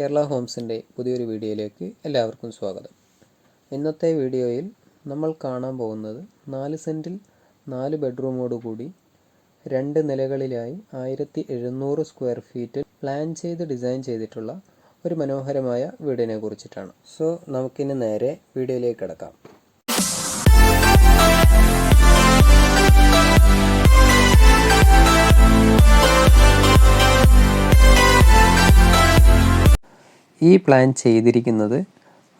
കേരള ഹോംസിന്റെ പുതിയൊരു വീഡിയോയിലേക്ക് എല്ലാവർക്കും സ്വാഗതം. ഇന്നത്തെ വീഡിയോയിൽ നമ്മൾ കാണാൻ പോകുന്നത് നാല് സെന്റിൽ നാല് ബെഡ്റൂമോട് കൂടി രണ്ട് നിലകളിലായി ആയിരത്തി എഴുന്നൂറ് സ്ക്വയർ ഫീറ്റിൽ പ്ലാൻ ചെയ്ത് ഡിസൈൻ ചെയ്തിട്ടുള്ള ഒരു മനോഹരമായ വീടിനെ കുറിച്ചിട്ടാണ്. സോ നമുക്കിനി നേരെ വീഡിയോയിലേക്ക് കിടക്കാം. ഈ പ്ലാൻ ചെയ്തിരിക്കുന്നത്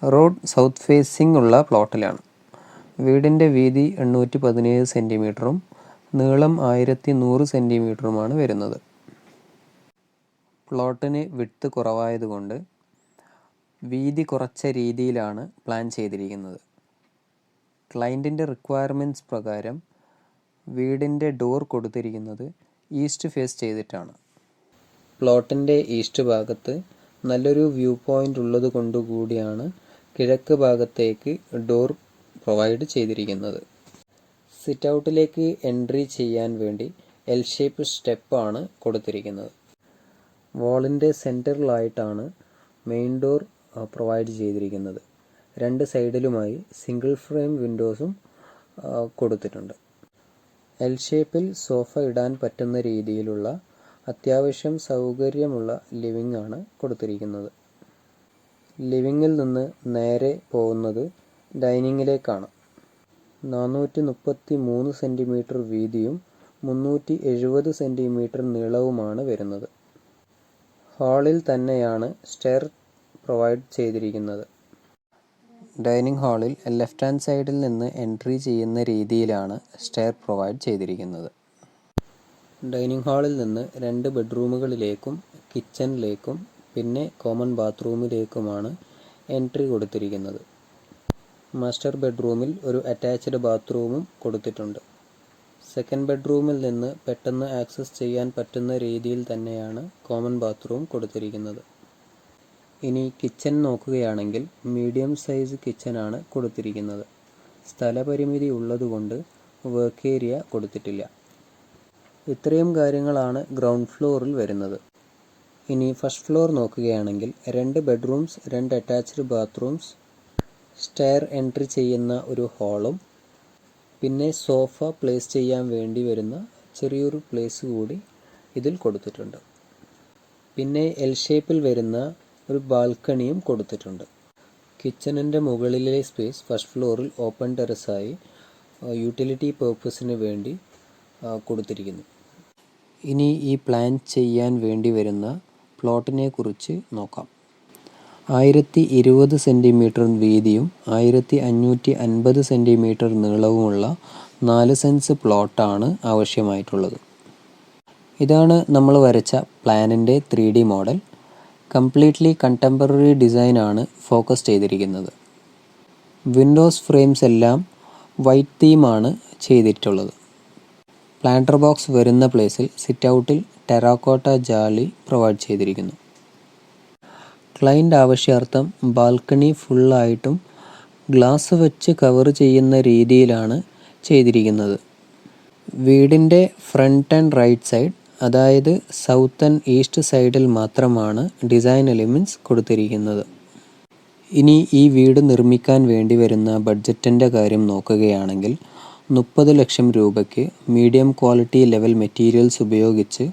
റോഡ് സൗത്ത് ഫേസിംഗ് ഉള്ള പ്ലോട്ടിലാണ്. വീടിന്റെ വീതി എണ്ണൂറ്റി പതിനേഴ് സെന്റിമീറ്ററും നീളം ആയിരത്തി നൂറ് സെന്റിമീറ്ററുമാണ് വരുന്നത്. പ്ലോട്ടിന് വിട്ട് കുറവായതുകൊണ്ട് വീതി കുറച്ച രീതിയിലാണ് പ്ലാൻ ചെയ്തിരിക്കുന്നത്. ക്ലയന്റിന്റെ റിക്വയർമെന്റ്സ് പ്രകാരം വീടിന്റെ ഡോർ കൊടുത്തിരിക്കുന്നത് ഈസ്റ്റ് ഫേസ് ചെയ്തിട്ടാണ്. പ്ലോട്ടിന്റെ ഈസ്റ്റ് ഭാഗത്ത് നല്ലൊരു വ്യൂ പോയിന്റ് ഉള്ളത് കൊണ്ടുകൂടിയാണ് കിഴക്ക് ഭാഗത്തേക്ക് ഡോർ പ്രൊവൈഡ് ചെയ്തിരിക്കുന്നത്. സിറ്റ് ഔട്ടിലേക്ക് എൻട്രി ചെയ്യാൻ വേണ്ടി എൽ ഷേപ്പ് സ്റ്റെപ്പാണ് കൊടുത്തിരിക്കുന്നത്. വാളിന്റെ സെന്ററിലായിട്ടാണ് മെയിൻ ഡോർ പ്രൊവൈഡ് ചെയ്തിരിക്കുന്നത്. രണ്ട് സൈഡിലുമായി സിംഗിൾ ഫ്രെയിം വിൻഡോസും കൊടുത്തിട്ടുണ്ട്. എൽ ഷേപ്പിൽ സോഫ ഇടാൻ പറ്റുന്ന രീതിയിലുള്ള അത്യാവശ്യം സൗകര്യമുള്ള ലിവിംഗ് ആണ് കൊടുത്തിരിക്കുന്നത്. ലിവിങ്ങിൽ നിന്ന് നേരെ പോകുന്നത് ഡൈനിങ്ങിലേക്കാണ് നാനൂറ്റി മുപ്പത്തി മൂന്ന് സെന്റിമീറ്റർ വീതിയും മുന്നൂറ്റി എഴുപത് സെന്റിമീറ്റർ നീളവുമാണ് വരുന്നത്. ഹാളിൽ തന്നെയാണ് സ്റ്റെയർ പ്രൊവൈഡ് ചെയ്തിരിക്കുന്നത്. ഡൈനിങ് ഹാളിൽ ലെഫ്റ്റ് ഹാൻഡ് സൈഡിൽ നിന്ന് എൻട്രി ചെയ്യുന്ന രീതിയിലാണ് സ്റ്റെയർ പ്രൊവൈഡ് ചെയ്തിരിക്കുന്നത്. ഡൈനിങ് ഹാളിൽ നിന്ന് രണ്ട് ബെഡ്റൂമുകളിലേക്കും കിച്ചണിലേക്കും പിന്നെ കോമൺ ബാത്റൂമിലേക്കുമാണ് എൻട്രി കൊടുത്തിരിക്കുന്നത്. മാസ്റ്റർ ബെഡ്റൂമിൽ ഒരു അറ്റാച്ച്ഡ് ബാത്റൂമും കൊടുത്തിട്ടുണ്ട്. സെക്കൻഡ് ബെഡ്റൂമിൽ നിന്ന് പെട്ടെന്ന് ആക്സസ് ചെയ്യാൻ പറ്റുന്ന രീതിയിൽ തന്നെയാണ് കോമൺ ബാത്റൂം കൊടുത്തിരിക്കുന്നത്. ഇനി കിച്ചൺ നോക്കുകയാണെങ്കിൽ മീഡിയം സൈസ് കിച്ചനാണ് കൊടുത്തിരിക്കുന്നത്. സ്ഥലപരിമിതി ഉള്ളതുകൊണ്ട് വർക്ക് ഏരിയ കൊടുത്തിട്ടില്ല. ഇത്രയും കാര്യങ്ങളാണ് ഗ്രൗണ്ട് ഫ്ലോറിൽ വരുന്നത്. ഇനി ഫസ്റ്റ് ഫ്ലോർ നോക്കുകയാണെങ്കിൽ രണ്ട് ബെഡ്റൂംസ് രണ്ട് അറ്റാച്ച്ഡ് ബാത്റൂംസ് സ്റ്റെയർ എൻട്രി ചെയ്യുന്ന ഒരു ഹാളും പിന്നെ സോഫ പ്ലേസ് ചെയ്യാൻ വേണ്ടി വരുന്ന ചെറിയൊരു പ്ലേസ് കൂടി ഇതിൽ കൊടുത്തിട്ടുണ്ട്. പിന്നെ എൽ ഷേപ്പിൽ വരുന്ന ഒരു ബാൽക്കണിയും കൊടുത്തിട്ടുണ്ട്. കിച്ചണിന്റെ മുകളിലെ സ്പേസ് ഫസ്റ്റ് ഫ്ലോറിൽ ഓപ്പൺ ടെറസായി യൂട്ടിലിറ്റി പേർപ്പസിന് വേണ്ടി കൊടുത്തിരിക്കുന്നു. ഇനി ഈ പ്ലാൻ ചെയ്യാൻ വേണ്ടി വരുന്ന പ്ലോട്ടിനെ കുറിച്ച് നോക്കാം. ആയിരത്തി ഇരുപത് സെന്റിമീറ്റർ വീതിയും ആയിരത്തി അഞ്ഞൂറ്റി അൻപത് സെന്റിമീറ്റർ നീളവുമുള്ള നാല് സെൻസ് പ്ലോട്ടാണ് ആവശ്യമായിട്ടുള്ളത്. ഇതാണ് നമ്മൾ വരച്ച പ്ലാനിന്റെ three D model completely contemporary ഡിസൈനാണ് ഫോക്കസ് ചെയ്തിരിക്കുന്നത്. വിൻഡോസ് ഫ്രെയിംസ് എല്ലാം വൈറ്റ് തീമാണ് ചെയ്തിട്ടുള്ളത്. പ്ലാന്റർ ബോക്സ് വരുന്ന പ്ലേസിൽ സിറ്റ് ഔട്ടിൽ ടെറാക്കോട്ട ജാലി പ്രൊവൈഡ് ചെയ്തിരിക്കുന്നു. ക്ലൈന്റ് ആവശ്യാർത്ഥം ബാൽക്കണി ഫുള്ളായിട്ടും ഗ്ലാസ് വെച്ച് കവർ ചെയ്യുന്ന രീതിയിലാണ് ചെയ്തിരിക്കുന്നത്. വീടിന്റെ ഫ്രണ്ട് ആൻഡ് റൈറ്റ് സൈഡ് അതായത് സൗത്ത് ആൻഡ് ഈസ്റ്റ് സൈഡിൽ മാത്രമാണ് ഡിസൈൻ എലിമെന്റ്സ് കൊടുത്തിരിക്കുന്നത്. ഇനി ഈ വീട് നിർമ്മിക്കാൻ വേണ്ടി വരുന്ന ബഡ്ജറ്റിന്റെ കാര്യം നോക്കുകയാണെങ്കിൽ മുപ്പത് ലക്ഷം രൂപയ്ക്ക് മീഡിയം ക്വാളിറ്റി ലെവൽ മെറ്റീരിയൽസ് ഉപയോഗിച്ച്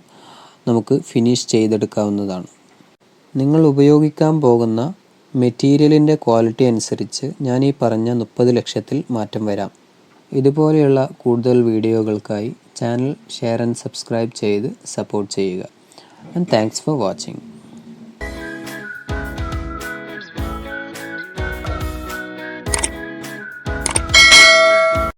നമുക്ക് ഫിനിഷ് ചെയ്തെടുക്കാവുന്നതാണ്. നിങ്ങൾ ഉപയോഗിക്കാൻ പോകുന്ന മെറ്റീരിയലിന്റെ ക്വാളിറ്റി അനുസരിച്ച് ഞാൻ ഈ പറഞ്ഞ മുപ്പത് ലക്ഷത്തിൽ മാറ്റം വരാം. ഇതുപോലെയുള്ള കൂടുതൽ വീഡിയോകൾക്കായി ചാനൽ ഷെയർ ആൻഡ് സബ്സ്ക്രൈബ് ചെയ്ത് സപ്പോർട്ട് ചെയ്യുക. And thanks for watching